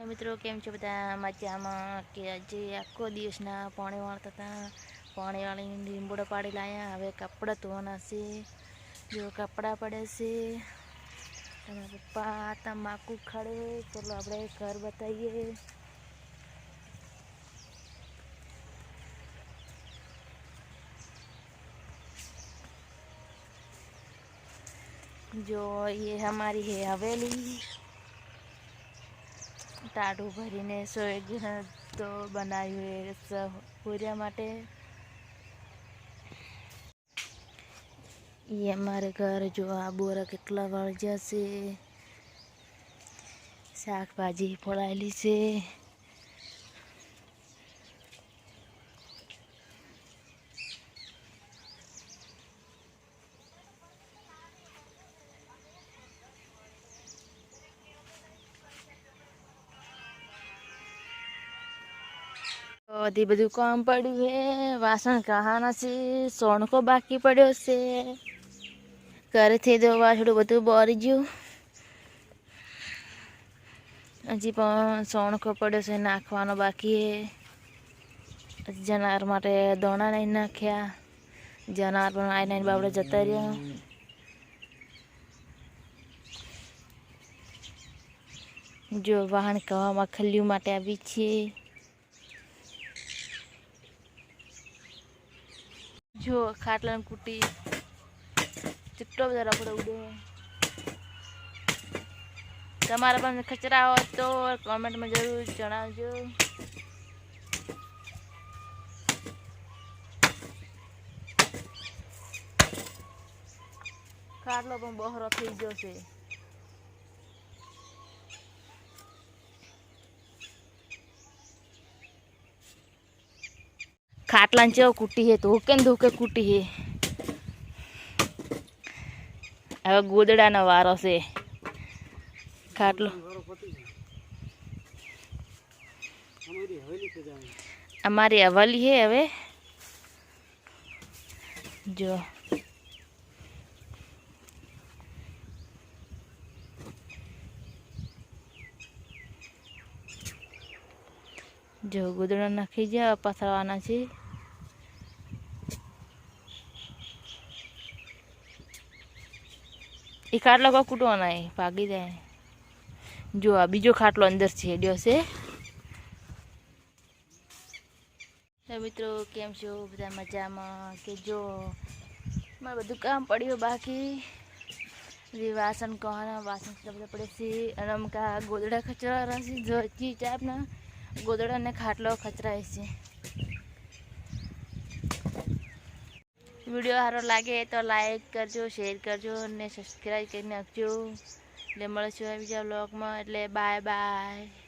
મિત્રો કેમ છો બધા મજામાં કે આજે આખો દિવસના પાણી વાળતા હતા પાણી વાળીને લીંબોડો પાડી લાયા હવે કપડાં ધોવાના છે જો કપડાં પડે છે તમારા પપ્પા તમાકુ ખડે ચલો આપણે ઘર બતાવીએ जो ये हमारी है हवेली ટાઢું ભરીને સો તો બનાવ્યું પૂર્યા માટે. એ અમારે ઘર જો આ બોરા કેટલા વળજ્યા છે. શાકભાજી ફોળાયેલી છે. હજી બધું કામ પડ્યું છે વાસણ કહાના છે, સોણકો બાકી પડ્યો છે. ઘરેથી તો વાસણું બધું બોરી ગયું. હજી પણ સોણકો પડ્યો છે, નાખવાનો બાકી છે જનાર માટે દોણા નહીં નાખ્યા. જનાર પણ આઈ નાઈને બાબડે જતા રહ્યા. જો વાહન કહવામાં ખલ્યું માટે આવી છે. જો ખાટલાની કુટી. ચિટ્ટો બધા રખડો ઉડે. તમારા પણ કચરા હોય તો કોમેન્ટમાં જરૂર જણાવજો. ખાટલો પણ બહોરો થઈ ગયો છે. કુટી હે ધોકે ને ધોકે કૂટી હે હવે ગોદડાનો વારો છે. ખાટલો. અમારી હવાલી હે હવે. જો. જો ગોદડા નાખી જાય પથરાવાના છે. એ ખાટલો કોઈ કૂટવાના એ, ભાગી જાય. જો આ બીજો ખાટલો અંદર છે, હેડ્યો છે. મિત્રો, કેમ છો? બધા મજામાં? કે જો, મારે બધું કામ પડ્યું બાકી. વાસણ કહાના, વાસણ બધા પડે છે. અને અમકા ગોદડા ખચરા છે, જો ચી ચાપના ગોદડા ને ખાટલો ખચરાય છે. વીડિયો સારો લાગે તો લાઈક કરજો શેર કરજો અને સબસ્ક્રાઈબ કરી નાખજો એટલે મળશું બીજા બ્લોગમાં એટલે બાય બાય